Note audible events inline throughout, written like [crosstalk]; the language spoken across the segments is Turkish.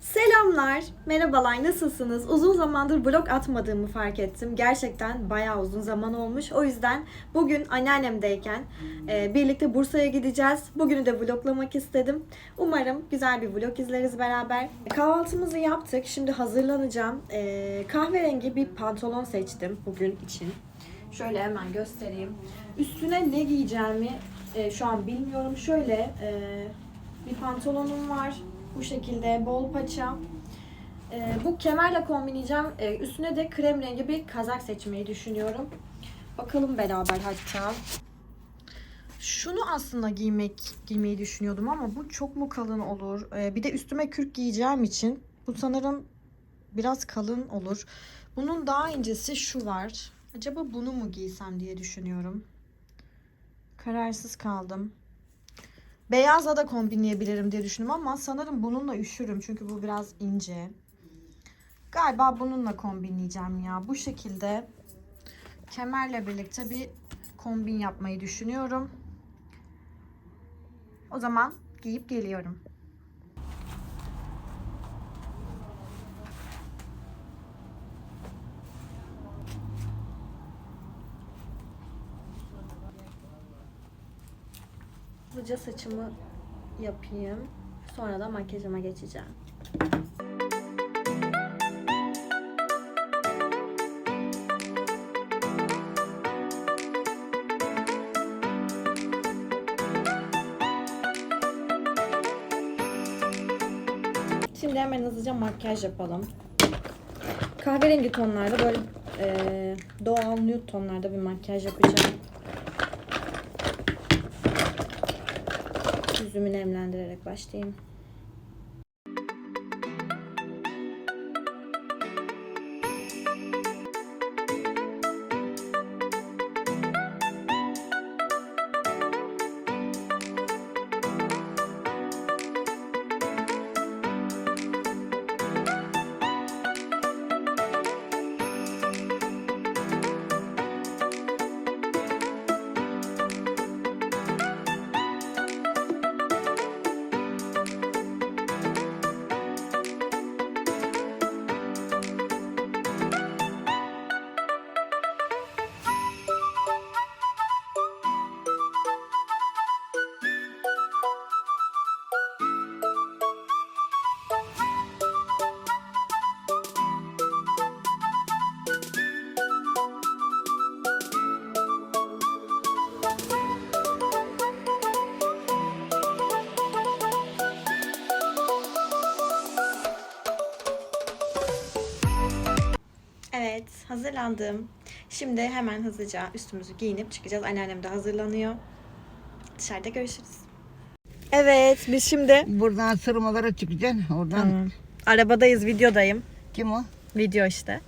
Selamlar, merhabalar, nasılsınız? Uzun zamandır vlog atmadığımı fark ettim. Gerçekten bayağı uzun zaman olmuş. O yüzden bugün anneannemdeyken e, birlikte Bursa'ya gideceğiz. Bugünü de vloglamak istedim. Umarım güzel bir vlog izleriz beraber. Kahvaltımızı yaptık. Şimdi hazırlanacağım. E, kahverengi bir pantolon seçtim bugün için. Şöyle hemen göstereyim. Üstüne ne giyeceğimi e, şu an bilmiyorum. Şöyle e, bir pantolonum var. Bu şekilde bol paça. E, bu kemerle kombinleyeceğim. E, üstüne de krem rengi bir kazak seçmeyi düşünüyorum. Bakalım beraber hatta. Şunu aslında giymek giymeyi düşünüyordum ama bu çok mu kalın olur? E, bir de üstüme kürk giyeceğim için bu sanırım biraz kalın olur. Bunun daha incesi şu var. Acaba bunu mu giysem diye düşünüyorum. Kararsız kaldım. Beyazla da kombinleyebilirim diye düşündüm ama sanırım bununla üşürüm çünkü bu biraz ince. Galiba bununla kombinleyeceğim ya. Bu şekilde kemerle birlikte bir kombin yapmayı düşünüyorum. O zaman giyip geliyorum. Hızlıca saçımı yapayım. Sonra da makyajıma geçeceğim. Şimdi hemen hızlıca makyaj yapalım. Kahverengi tonlarda böyle eee, doğal nude tonlarda bir makyaj yapacağım. Yüzümü nemlendirerek başlayayım. Hazırlandım. Şimdi hemen hızlıca üstümüzü giyinip çıkacağız. Anneannem de hazırlanıyor. Dışarıda görüşürüz. Evet, biz şimdi Buradan sırmalara çıkacaksın. Oradan arabadayız, videodayım. kim o? Video işte.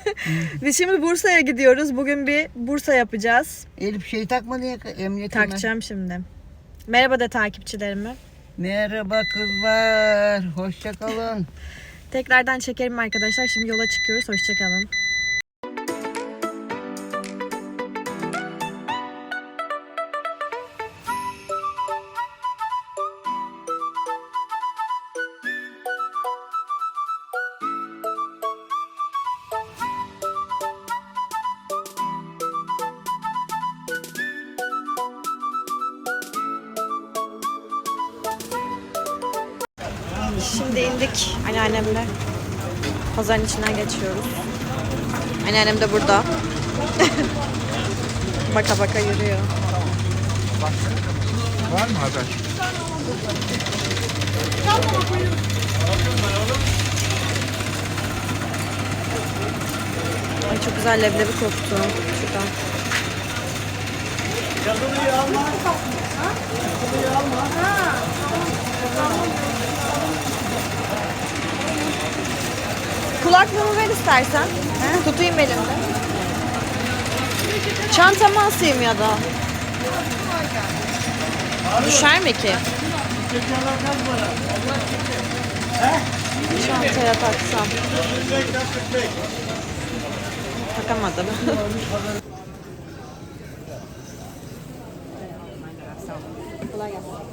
[laughs] biz şimdi Bursa'ya gidiyoruz. Bugün bir Bursa yapacağız. Elif şey takmadı ya emniyete. Takacağım şimdi. Merhaba de takipçilerime. Merhaba kızlar. Hoşça kalın. [laughs] Tekrardan çekerim arkadaşlar. Şimdi yola çıkıyoruz. Hoşçakalın. Şimdi indik anneannemle. Pazarın içinden geçiyoruz. Anneannem de burada. [laughs] baka baka yürüyor. Var mı haber? Ay çok güzel leblebi koktu. Şuradan. Kulaklığımı ver istersen. Tutayım elimde. Çantamı asayım ya da. Düşer mi ki? Çantaya taksam. Takamadım. Kolay [laughs] gelsin.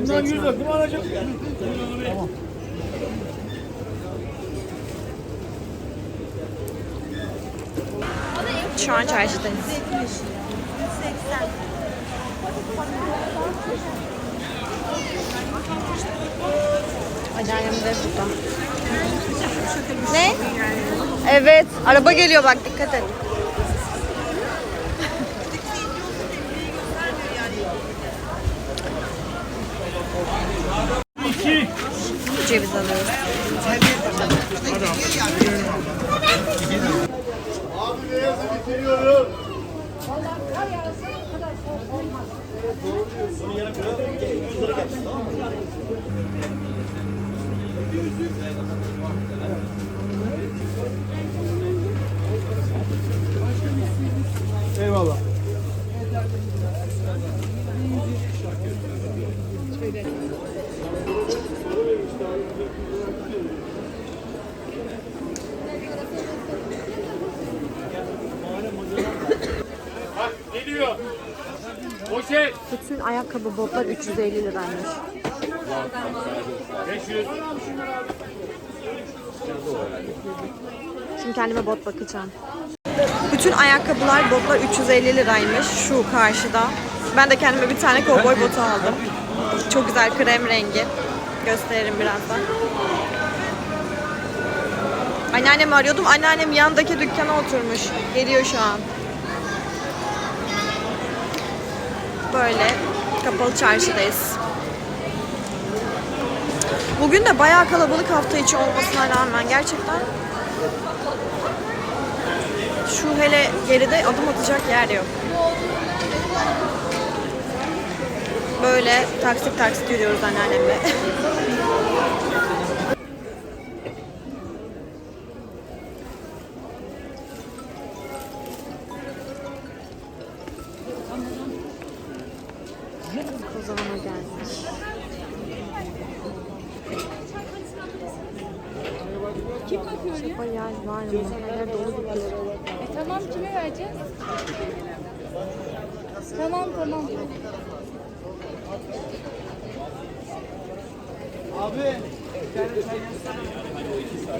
aldı. Anneannem zeytin aldı. Şu an çarşıdayız. Anneannem de burada. Ne? Evet. Araba geliyor bak dikkat et. Ceviz alıyoruz. Abi beyazı bitiriyorum. Eyvallah. Geliyor. Bütün ayakkabı botlar 350 liraymış. 500. Şimdi kendime bot bakacağım. Bütün ayakkabılar, botlar 350 liraymış şu karşıda. Ben de kendime bir tane kovboy botu aldım. Çok güzel krem rengi. Gösteririm birazdan. Anneannemi arıyordum. Anneannem yandaki dükkana oturmuş. Geliyor şu an. Böyle kapalı çarşıdayız. Bugün de bayağı kalabalık hafta içi olmasına rağmen gerçekten şu hele geride adım atacak yer yok. Böyle taksit taksit yürüyoruz anneannemle. [laughs] Kozalama gelmiş. Kim bakıyor ya? Bayağı var ama neler dolu duruyor. E tamam kime vereceğiz? Tamam tamam.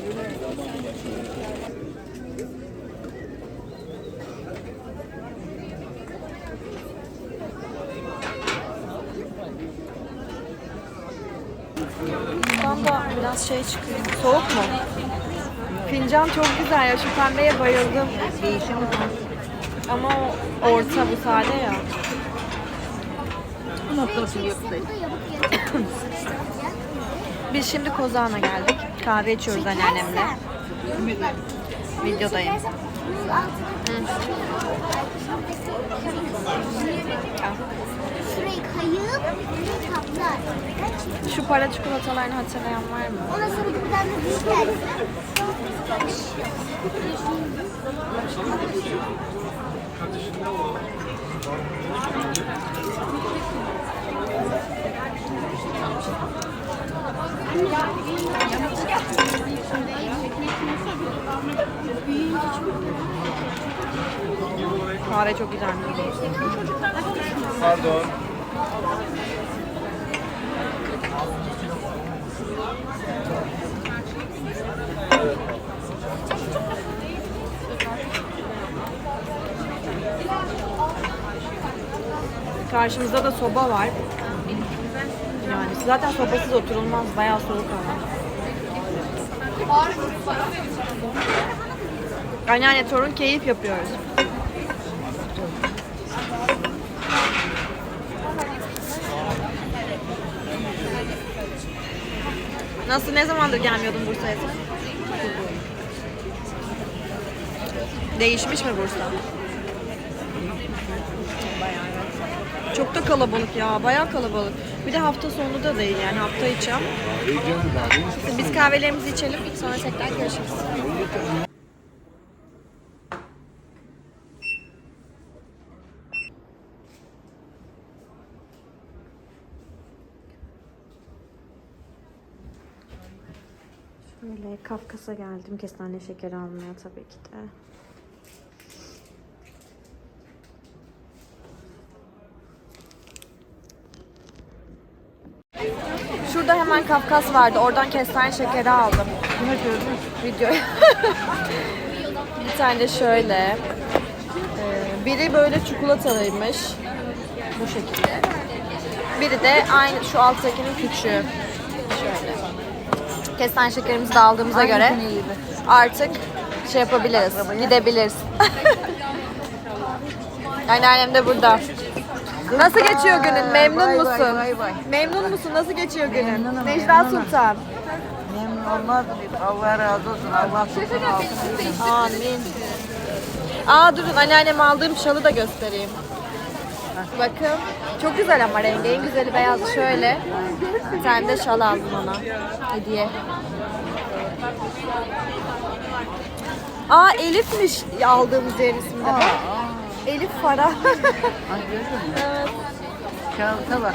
Buradan da biraz şey çıkıyor. Soğuk mu? Fincan çok güzel ya. Şu pembeye bayıldım. Ama o orta bu sade ya. Biz şimdi Kozağan'a geldik. Kahve içiyoruz anneannemle. Videodayım. Şurayı kayıp kaplar. Şu para çikolatalarını hatırlayan var mı? Ondan sonra buradan da büyükler. Kahve çok güzel. Pardon. Karşımızda da soba var. Yani zaten sobasız oturulmaz. Bayağı soğuk ama. Anneanne torun keyif yapıyoruz. Nasıl ne zamandır gelmiyordun Bursa'ya sen? Değişmiş mi Bursa? Bayağı evet. Çok da kalabalık ya. Bayağı kalabalık. Bir de hafta sonu da değil yani hafta içi ama. Biz kahvelerimizi içelim. Sonra tekrar görüşürüz. Şöyle Kafkas'a geldim. Kestane şekeri almaya tabii ki de. Şurada hemen Kafkas vardı. Oradan kestane şekeri aldım. Ne gördün? Video. [laughs] bir tane şöyle. Ee, biri böyle çikolatalıymış. Bu şekilde. Biri de aynı şu alttakinin küçüğü. Kestane şekerimizi de aldığımıza göre artık şey yapabiliriz. Gidebiliriz. Anneannem de burada. Nasıl geçiyor günün? Memnun vay, musun? vay vay. Memnun musun? Nasıl geçiyor günün? Memnunum, Necla memnunum. Sultan. Memnun olmaz? Allah razı olsun. Allah tutsun altın. Amin. Aa durun anneannem aldığım şalı da göstereyim. Bakın. Çok güzel ama rengi. En güzeli beyaz. Şöyle. Bir tane de şal aldım ona. Hediye. Aa Elif'miş aldığımız yerin ismi de. Bak. Elif Farah. Ha, gördün mü? [laughs] evet. Kağıta bak.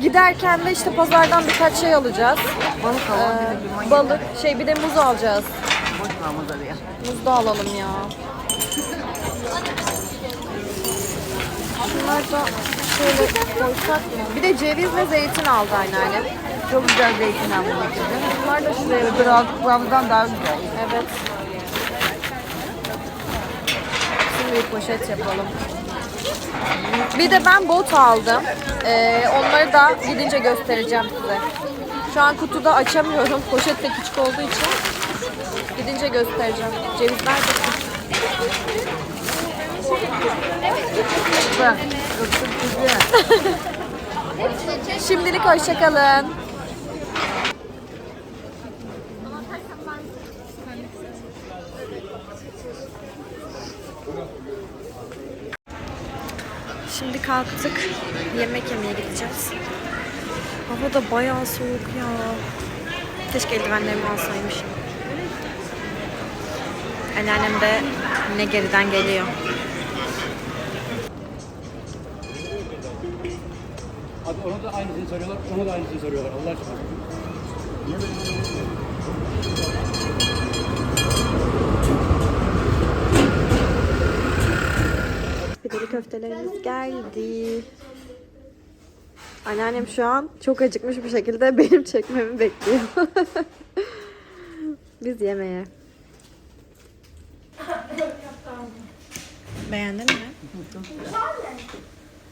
Giderken de işte pazardan birkaç şey alacağız. Balık alalım. Ee, bir de limon balık, şey bir de muz alacağız. Boş namı da ya. Muz da alalım ya. [laughs] Şunlar da şöyle koysak mı? Bir de cevizle zeytin aldı anneannem. Çok güzel zeytin almak istedim. Bunlar da şuraya Öbür aldıklarımızdan daha güzel. Evet. Şimdi bir poşet yapalım. Bir de ben bot aldım. Ee, onları da gidince göstereceğim size. Şu an kutuda açamıyorum. Poşet de küçük olduğu için. Gidince göstereceğim. Cevizler de Bak. Çok güzel. Şimdilik hoşçakalın. Şimdi kalktık. Yemek yemeye gideceğiz. Hava da bayağı soğuk ya. Keşke eldivenlerimi alsaymışım. Anneannem de yine geriden geliyor. Ona da aynısını soruyorlar, ona da aynısını soruyorlar. Allah aşkına. Pideli köftelerimiz geldi. Anneannem şu an çok acıkmış bir şekilde benim çekmemi bekliyor. [laughs] Biz yemeğe. Beğendin mi?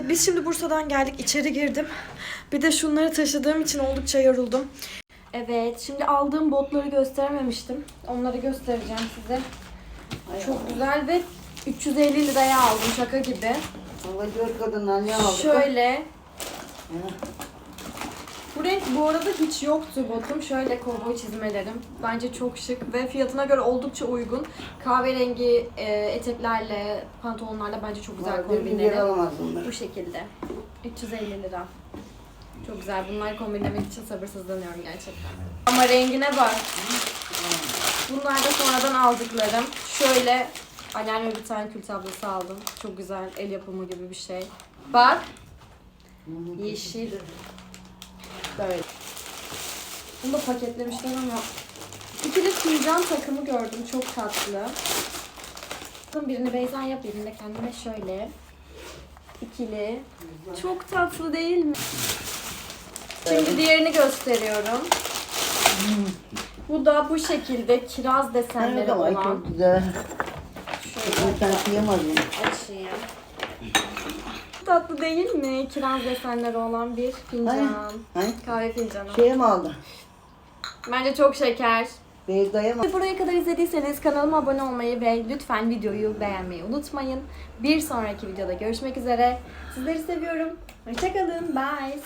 Evet biz şimdi Bursa'dan geldik. İçeri girdim. Bir de şunları taşıdığım için oldukça yoruldum. Evet şimdi aldığım botları gösterememiştim. Onları göstereceğim size. Çok güzel ve 350 liraya aldım şaka gibi. Allah dört kadından ne aldık? Şöyle. Bu renk bu arada hiç yoktu botum. Şöyle kovboy çizmelerim. Bence çok şık ve fiyatına göre oldukça uygun. Kahverengi e, eteklerle, pantolonlarla bence çok güzel bunlar. Bu şekilde. 350 lira. Çok güzel. Bunları kombinlemek için sabırsızlanıyorum gerçekten. Ama rengine bak. Bunlar da sonradan aldıklarım. Şöyle anneanneme bir tane kül tablası aldım. Çok güzel. El yapımı gibi bir şey. Bak. Yeşil. Böyle. Bunu da paketlemişler ama ikili fincan takımı gördüm. Çok tatlı. Birini Beyza yap, birini de kendime şöyle. İkili. Çok tatlı değil mi? Şimdi diğerini gösteriyorum. Bu da bu şekilde kiraz desenleri ama olan. çok güzel. Ben kıyamadım. Açayım. Tatlı değil mi? Kiraz desenleri olan bir fincan. Hayır. Kahve fincanı. Şeye mi aldın? Bence çok şeker. Beyzda'ya mı? Buraya kadar izlediyseniz kanalıma abone olmayı ve lütfen videoyu beğenmeyi unutmayın. Bir sonraki videoda görüşmek üzere. Sizleri seviyorum. Hoşçakalın. Bye.